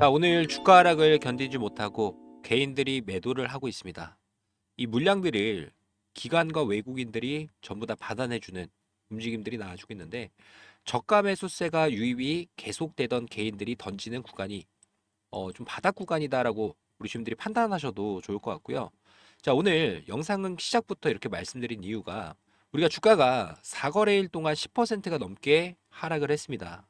자, 오늘 주가 하락을 견디지 못하고 개인들이 매도를 하고 있습니다. 이 물량들을 기관과 외국인들이 전부 다 받아내주는 움직임들이 나와주고 있는데 저가 매수세가 유입이 계속되던 개인들이 던지는 구간이 어, 좀 바닥 구간이다라고 우리 주님들이 판단하셔도 좋을 것 같고요. 자, 오늘 영상은 시작부터 이렇게 말씀드린 이유가 우리가 주가가 4거래일 동안 10%가 넘게 하락을 했습니다.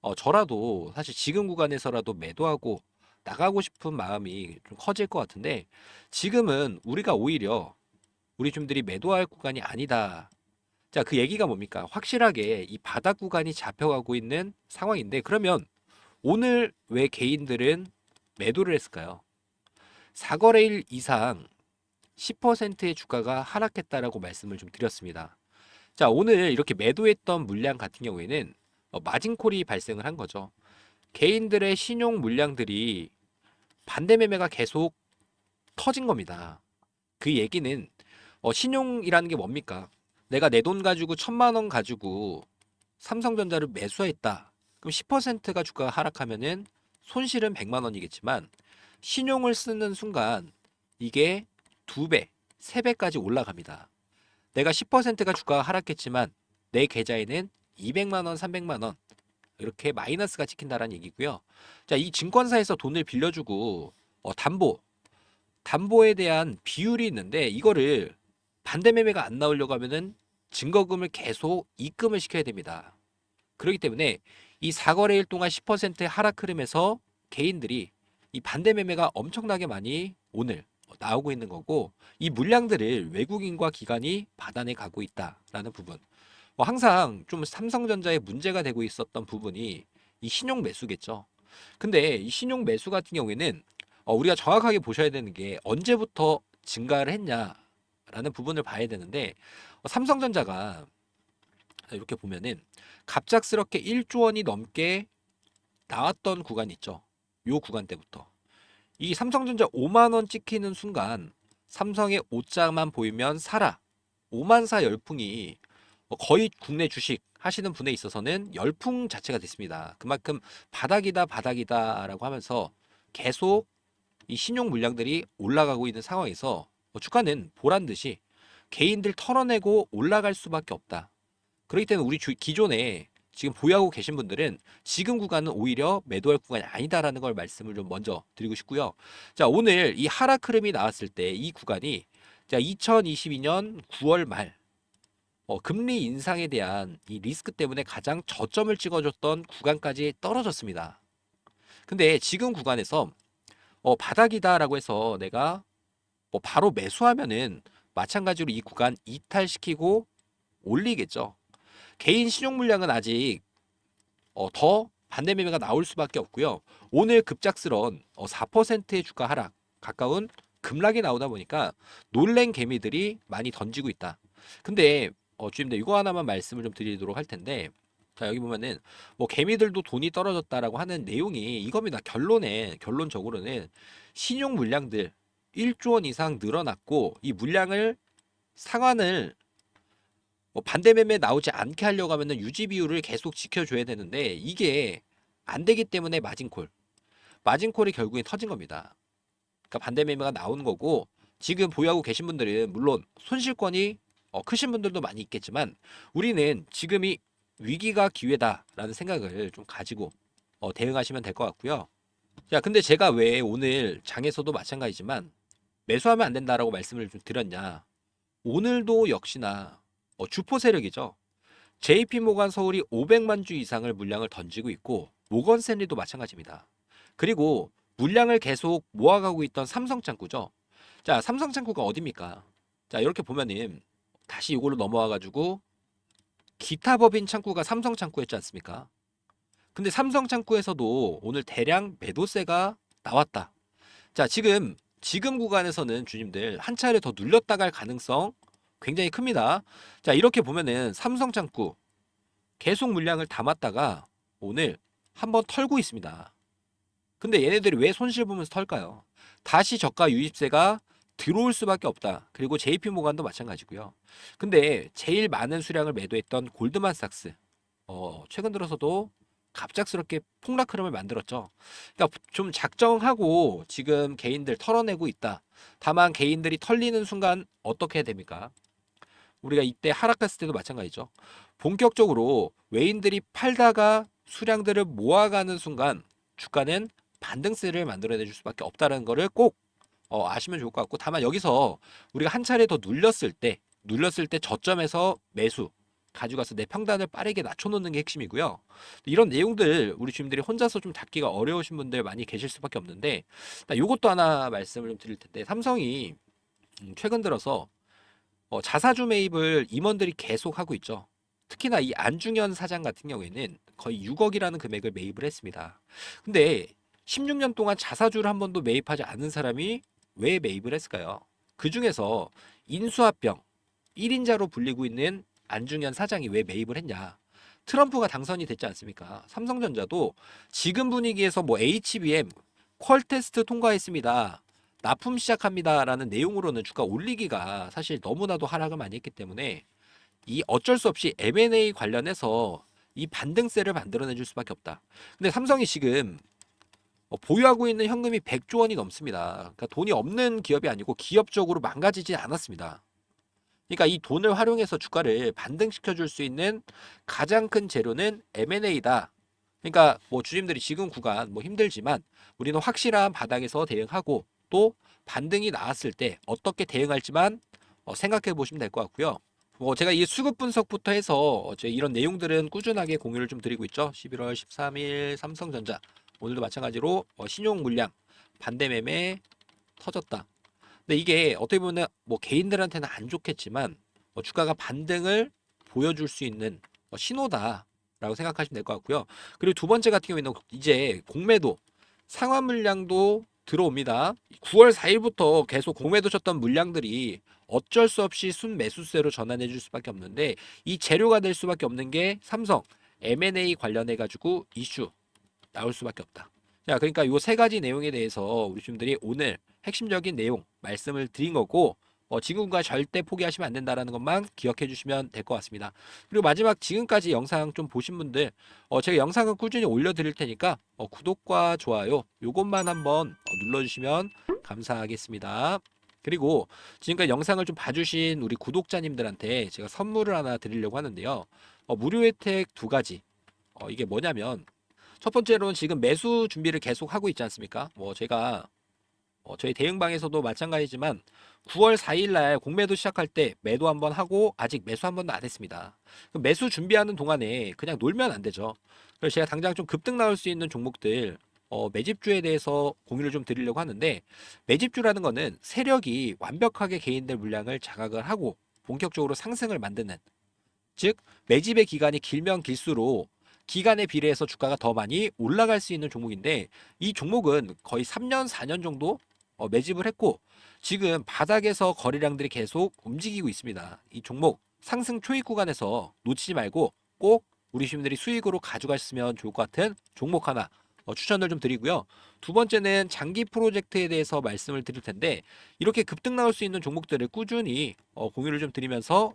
어, 저라도 사실 지금 구간에서라도 매도하고 나가고 싶은 마음이 좀 커질 것 같은데 지금은 우리가 오히려 우리 줌들이 매도할 구간이 아니다. 자, 그 얘기가 뭡니까? 확실하게 이 바닥 구간이 잡혀가고 있는 상황인데 그러면 오늘 왜 개인들은 매도를 했을까요? 4거래일 이상 10%의 주가가 하락했다라고 말씀을 좀 드렸습니다. 자, 오늘 이렇게 매도했던 물량 같은 경우에는 어, 마진콜이 발생을 한 거죠. 개인들의 신용 물량들이 반대 매매가 계속 터진 겁니다. 그 얘기는 어, 신용이라는 게 뭡니까? 내가 내 돈 가지고 천만 원 가지고 삼성전자를 매수했다. 그럼 10%가 주가가 하락하면은 손실은 100만 원이겠지만 신용을 쓰는 순간 이게 두 배, 세 배까지 올라갑니다. 내가 10%가 주가가 하락했지만 내 계좌에는 200만 원, 300만 원 이렇게 마이너스가 찍힌다라는 얘기고요. 자, 이 증권사에서 돈을 빌려주고 어, 담보, 담보에 대한 비율이 있는데 이거를 반대 매매가 안 나오려고 하면은 증거금을 계속 입금을 시켜야 됩니다. 그렇기 때문에 이 4거래일 동안 10%의 하락 흐름에서 개인들이 이 반대 매매가 엄청나게 많이 오늘 나오고 있는 거고 이 물량들을 외국인과 기관이 받아내 가고 있다라는 부분. 뭐 항상 좀 삼성전자에 문제가 되고 있었던 부분이 이 신용 매수겠죠. 근데 이 신용 매수 같은 경우에는 어, 우리가 정확하게 보셔야 되는 게 언제부터 증가를 했냐라는 부분을 봐야 되는데 어, 삼성전자가 이렇게 보면은 갑작스럽게 1조 원이 넘게 나왔던 구간 있죠. 요 구간 때부터 이 삼성전자 5만 원 찍히는 순간 삼성의 오자만 보이면 사라 5만 사 열풍이 어, 거의 국내 주식 하시는 분에 있어서는 열풍 자체가 됐습니다. 그만큼 바닥이다 바닥이다라고 하면서 계속 이 신용 물량들이 올라가고 있는 상황에서 어, 주가는 보란 듯이 개인들 털어내고 올라갈 수밖에 없다. 그렇기 때문에 우리 주- 기존에 지금 보유하고 계신 분들은 지금 구간은 오히려 매도할 구간이 아니다라는 걸 말씀을 좀 먼저 드리고 싶고요. 자, 오늘 이 하락 흐름이 나왔을 때 이 구간이 자, 2022년 9월 말 어, 금리 인상에 대한 이 리스크 때문에 가장 저점을 찍어줬던 구간까지 떨어졌습니다. 근데 지금 구간에서 어, 바닥이다라고 해서 내가 뭐 바로 매수하면은 마찬가지로 이 구간 이탈시키고 올리겠죠. 개인 신용 물량은 아직 어, 더 반대 매매가 나올 수밖에 없고요. 오늘 급작스런 어, 4%의 주가 하락 가까운 급락이 나오다 보니까 놀랜 개미들이 많이 던지고 있다. 근데 어, 주임들 이거 하나만 말씀을 좀 드리도록 할 텐데 자 여기 보면은 뭐 개미들도 돈이 떨어졌다라고 하는 내용이 이겁니다. 결론에 결론적으로는 신용 물량들 1조 원 이상 늘어났고 이 물량을 상환을 뭐 반대 매매 나오지 않게 하려고 하면은 유지 비율을 계속 지켜줘야 되는데 이게 안 되기 때문에 마진콜 마진콜이 결국엔 터진 겁니다. 그러니까 반대 매매가 나오는 거고 지금 보유하고 계신 분들은 물론 손실권이 어, 크신 분들도 많이 있겠지만 우리는 지금이 위기가 기회다라는 생각을 좀 가지고 어, 대응하시면 될 것 같고요. 자, 근데 제가 왜 오늘 장에서도 마찬가지지만 매수하면 안 된다라고 말씀을 좀 드렸냐? 오늘도 역시나 어, 주포 세력이죠. JP 모간 서울이 500만 주 이상을 물량을 던지고 있고 모건 스탠리도 마찬가지입니다. 그리고 물량을 계속 모아가고 있던 삼성 창구죠. 자, 삼성 창구가 어디입니까? 자, 이렇게 보면은 다시 이걸로 넘어와 가지고 기타 법인 창구가 삼성 창구였지 않습니까? 근데 삼성 창구에서도 오늘 대량 매도세가 나왔다. 자, 지금 지금 구간에서는 주님들 한 차례 더 눌렸다 갈 가능성 굉장히 큽니다. 자, 이렇게 보면은 삼성 창구 계속 물량을 담았다가 오늘 한번 털고 있습니다. 근데 얘네들이 왜 손실 보면서 털까요? 다시 저가 유입세가 들어올 수밖에 없다. 그리고 JP 모간도 마찬가지고요. 근데 제일 많은 수량을 매도했던 골드만삭스 어, 최근 들어서도 갑작스럽게 폭락 흐름을 만들었죠. 그러니까 좀 작정하고 지금 개인들 털어내고 있다. 다만 개인들이 털리는 순간 어떻게 됩니까? 우리가 이때 하락했을 때도 마찬가지죠. 본격적으로 외인들이 팔다가 수량들을 모아가는 순간 주가는 반등세를 만들어내줄 수밖에 없다는 거를 꼭 어, 아시면 좋을 것 같고 다만 여기서 우리가 한 차례 더 눌렸을 때 눌렸을 때 저점에서 매수 가져가서 내 평단을 빠르게 낮춰놓는 게 핵심이고요. 이런 내용들 우리 주민들이 혼자서 좀 잡기가 어려우신 분들 많이 계실 수밖에 없는데 이것도 하나 말씀을 좀 드릴 텐데 삼성이 음, 최근 들어서 어, 자사주 매입을 임원들이 계속 하고 있죠. 특히나 이 안중현 사장 같은 경우에는 거의 6억이라는 금액을 매입을 했습니다. 근데 16년 동안 자사주를 한 번도 매입하지 않은 사람이 왜 매입을 했을까요? 그 중에서 인수합병 1인자로 불리고 있는 안중현 사장이 왜 매입을 했냐? 트럼프가 당선이 됐지 않습니까? 삼성전자도 지금 분위기에서 뭐 HBM 퀄 테스트 통과했습니다. 납품 시작합니다라는 내용으로는 주가 올리기가 사실 너무나도 하락을 많이 했기 때문에 이 어쩔 수 없이 M&A 관련해서 이 반등세를 만들어내 줄 수밖에 없다. 근데 삼성이 지금 어, 보유하고 있는 현금이 100조 원이 넘습니다. 그러니까 돈이 없는 기업이 아니고 기업적으로 망가지지 않았습니다. 그러니까 이 돈을 활용해서 주가를 반등시켜 줄 수 있는 가장 큰 재료는 M&A다. 그러니까 뭐 주님들이 지금 구간 뭐 힘들지만 우리는 확실한 바닥에서 대응하고 또 반등이 나왔을 때 어떻게 대응할지만 어, 생각해 보시면 될 것 같고요. 뭐 제가 이 수급 분석부터 해서 제 이런 내용들은 꾸준하게 공유를 좀 드리고 있죠. 11월 13일 삼성전자 오늘도 마찬가지로 어, 신용 물량 반대 매매 터졌다. 근데 이게 어떻게 보면 뭐 개인들한테는 안 좋겠지만 어, 주가가 반등을 보여줄 수 있는 어, 신호다라고 생각하시면 될 것 같고요. 그리고 두 번째 같은 경우에는 이제 공매도 상환 물량도 들어옵니다. 9월 4일부터 계속 공매도 쳤던 물량들이 어쩔 수 없이 순매수세로 전환해 줄 수밖에 없는데 이 재료가 될 수밖에 없는 게 삼성 M&A 관련해 가지고 이슈 나올 수밖에 없다. 자, 그러니까 요세 가지 내용에 대해서 우리 주민들이 오늘 핵심적인 내용 말씀을 드린 거고 어, 지금과 절대 포기하시면 안 된다라는 것만 기억해 주시면 될 것 같습니다. 그리고 마지막 지금까지 영상 좀 보신 분들 어, 제가 영상을 꾸준히 올려드릴 테니까 어, 구독과 좋아요 요것만 한번 어, 눌러주시면 감사하겠습니다. 그리고 지금까지 영상을 좀 봐주신 우리 구독자님들한테 제가 선물을 하나 드리려고 하는데요. 어, 무료 혜택 두 가지. 어, 이게 뭐냐면 첫 번째로는 지금 매수 준비를 계속 하고 있지 않습니까? 뭐 제가 어, 저희 대응방에서도 마찬가지지만 9월 4일 날 공매도 시작할 때 매도 한번 하고 아직 매수 한 번도 안 했습니다. 매수 준비하는 동안에 그냥 놀면 안 되죠. 그래서 제가 당장 좀 급등 나올 수 있는 종목들 어, 매집주에 대해서 공유를 좀 드리려고 하는데 매집주라는 거는 세력이 완벽하게 개인들 물량을 자각을 하고 본격적으로 상승을 만드는 즉 매집의 기간이 길면 길수록 기간에 비례해서 주가가 더 많이 올라갈 수 있는 종목인데 이 종목은 거의 3년 4년 정도 어, 매집을 했고 지금 바닥에서 거래량들이 계속 움직이고 있습니다. 이 종목 상승 초입 구간에서 놓치지 말고 꼭 우리 시민들이 수익으로 가져갔으면 좋을 것 같은 종목 하나 어, 추천을 좀 드리고요. 두 번째는 장기 프로젝트에 대해서 말씀을 드릴 텐데 이렇게 급등 나올 수 있는 종목들을 꾸준히 어, 공유를 좀 드리면서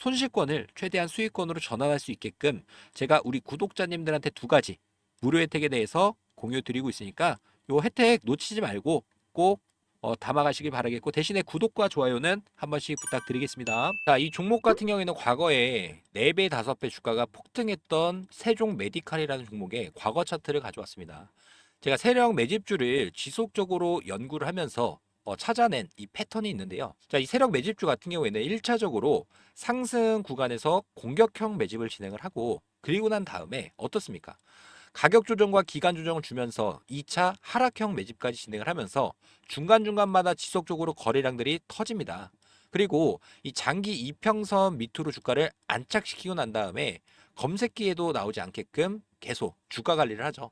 손실권을 최대한 수익권으로 전환할 수 있게끔 제가 우리 구독자님들한테 두 가지 무료 혜택에 대해서 공유 드리고 있으니까 요 혜택 놓치지 말고 꼭 어, 담아가시길 바라겠고 대신에 구독과 좋아요는 한 번씩 부탁드리겠습니다. 자, 이 종목 같은 경우에는 과거에 4배, 5배 주가가 폭등했던 세종 메디칼이라는 종목의 과거 차트를 가져왔습니다. 제가 세력 매집주를 지속적으로 연구를 하면서 어, 찾아낸 이 패턴이 있는데요. 자, 이 세력 매집주 같은 경우에는 1차적으로 상승 구간에서 공격형 매집을 진행을 하고 그리고 난 다음에 어떻습니까? 가격 조정과 기간 조정을 주면서 2차 하락형 매집까지 진행을 하면서 중간중간마다 지속적으로 거래량들이 터집니다. 그리고 이 장기 이평선 밑으로 주가를 안착시키고 난 다음에 검색기에도 나오지 않게끔 계속 주가 관리를 하죠.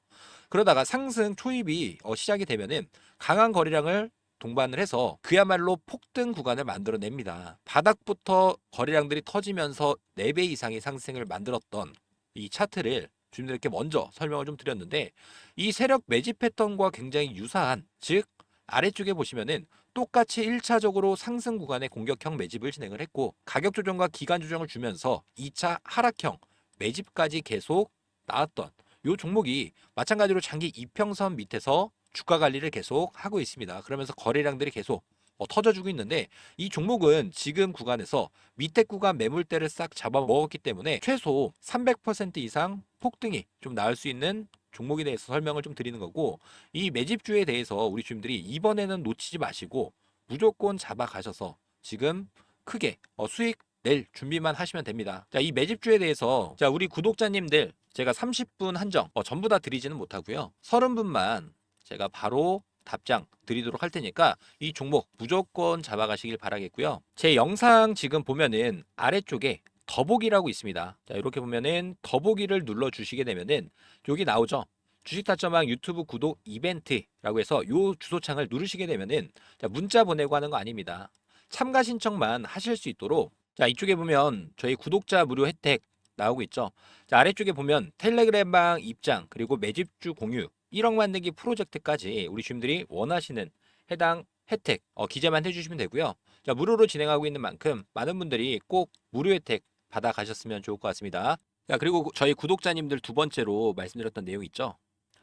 그러다가 상승 초입이 어, 시작이 되면은 강한 거래량을 동반을 해서 그야말로 폭등 구간을 만들어냅니다. 바닥부터 거래량들이 터지면서 4배 이상의 상승을 만들었던 이 차트를 주님들께 먼저 설명을 좀 드렸는데 이 세력 매집 패턴과 굉장히 유사한 즉 아래쪽에 보시면은 똑같이 1차적으로 상승 구간의 공격형 매집을 진행을 했고 가격 조정과 기간 조정을 주면서 2차 하락형 매집까지 계속 나왔던 이 종목이 마찬가지로 장기 이평선 밑에서 주가 관리를 계속 하고 있습니다. 그러면서 거래량들이 계속 어, 터져주고 있는데 이 종목은 지금 구간에서 밑에 구간 매물대를 싹 잡아 먹었기 때문에 최소 300% 이상 폭등이 좀 나올 수 있는 종목에 대해서 설명을 좀 드리는 거고 이 매집주에 대해서 우리 주님들이 이번에는 놓치지 마시고 무조건 잡아 가셔서 지금 크게 어, 수익 낼 준비만 하시면 됩니다. 자, 이 매집주에 대해서 자, 우리 구독자님들 제가 30분 한정 어, 전부 다 드리지는 못하고요. 30분만 제가 바로 답장 드리도록 할 테니까 이 종목 무조건 잡아가시길 바라겠고요. 제 영상 지금 보면은 아래쪽에 더보기라고 있습니다. 자, 이렇게 보면은 더보기를 눌러 주시게 되면은 여기 나오죠. 주식타점왕 유튜브 구독 이벤트라고 해서 요 주소창을 누르시게 되면은 자, 문자 보내고 하는 거 아닙니다. 참가 신청만 하실 수 있도록 자, 이쪽에 보면 저희 구독자 무료 혜택 나오고 있죠. 자, 아래쪽에 보면 텔레그램방 입장 그리고 매집주 공유 1억 만들기 프로젝트까지 우리 주님들이 원하시는 해당 혜택 어, 기재만 해주시면 되고요. 자, 무료로 진행하고 있는 만큼 많은 분들이 꼭 무료 혜택 받아 가셨으면 좋을 것 같습니다. 자, 그리고 저희 구독자님들 두 번째로 말씀드렸던 내용 있죠.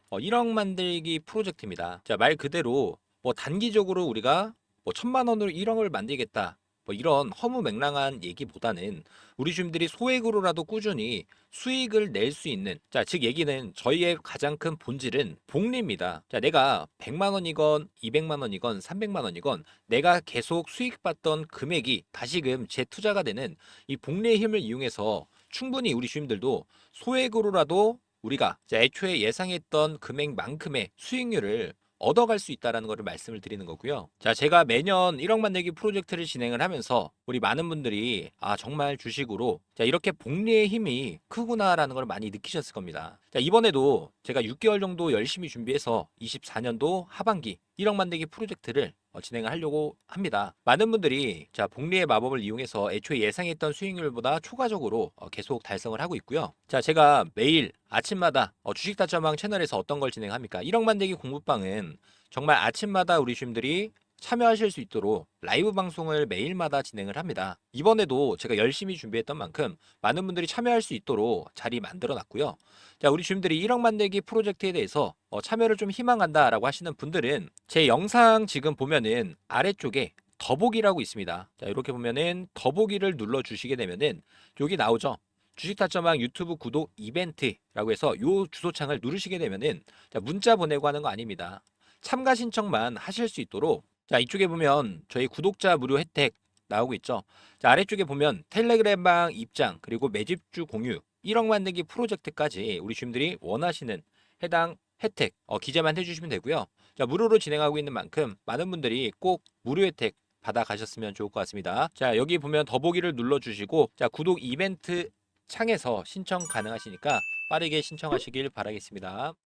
어, 1억 만들기 프로젝트입니다. 자, 말 그대로 뭐 단기적으로 우리가 뭐 천만 원으로 1억을 만들겠다. 뭐 이런 허무맹랑한 얘기보다는 우리 주민들이 소액으로라도 꾸준히 수익을 낼 수 있는 자, 즉 얘기는 저희의 가장 큰 본질은 복리입니다. 자, 내가 100만 원이건 200만 원이건 300만 원이건 내가 계속 수익 받던 금액이 다시금 재투자가 되는 이 복리의 힘을 이용해서 충분히 우리 주민들도 소액으로라도 우리가 자, 애초에 예상했던 금액만큼의 수익률을 얻어갈 수 있다라는 것을 말씀을 드리는 거고요. 자, 제가 매년 1억 만들기 프로젝트를 진행을 하면서 우리 많은 분들이 아, 정말 주식으로 자, 이렇게 복리의 힘이 크구나라는 걸 많이 느끼셨을 겁니다. 자, 이번에도 제가 6개월 정도 열심히 준비해서 24년도 하반기 1억 만들기 프로젝트를 어, 진행을 하려고 합니다. 많은 분들이 자, 복리의 마법을 이용해서 애초에 예상했던 수익률보다 초과적으로 어, 계속 달성을 하고 있고요. 자, 제가 매일 아침마다 어, 주식 다점왕 채널에서 어떤 걸 진행합니까? 1억 만들기 공부방은 정말 아침마다 우리 주님들이 참여하실 수 있도록 라이브 방송을 매일마다 진행을 합니다. 이번에도 제가 열심히 준비했던 만큼 많은 분들이 참여할 수 있도록 자리 만들어 놨고요. 자, 우리 주님들이 1억 만들기 프로젝트에 대해서 어, 참여를 좀 희망한다라고 하시는 분들은 제 영상 지금 보면은 아래쪽에 더보기라고 있습니다. 자, 이렇게 보면은 더보기를 눌러 주시게 되면은 여기 나오죠. 주식타점왕 유튜브 구독 이벤트라고 해서 요 주소창을 누르시게 되면은 자, 문자 보내고 하는 거 아닙니다. 참가 신청만 하실 수 있도록 자, 이쪽에 보면 저희 구독자 무료 혜택 나오고 있죠. 자, 아래쪽에 보면 텔레그램방 입장 그리고 매집주 공유 1억 만들기 프로젝트까지 우리 주민들이 원하시는 해당 혜택 어, 기재만 해주시면 되고요. 자, 무료로 진행하고 있는 만큼 많은 분들이 꼭 무료 혜택 받아 가셨으면 좋을 것 같습니다. 자, 여기 보면 더보기를 눌러 주시고 자, 구독 이벤트 창에서 신청 가능하시니까 빠르게 신청하시길 바라겠습니다.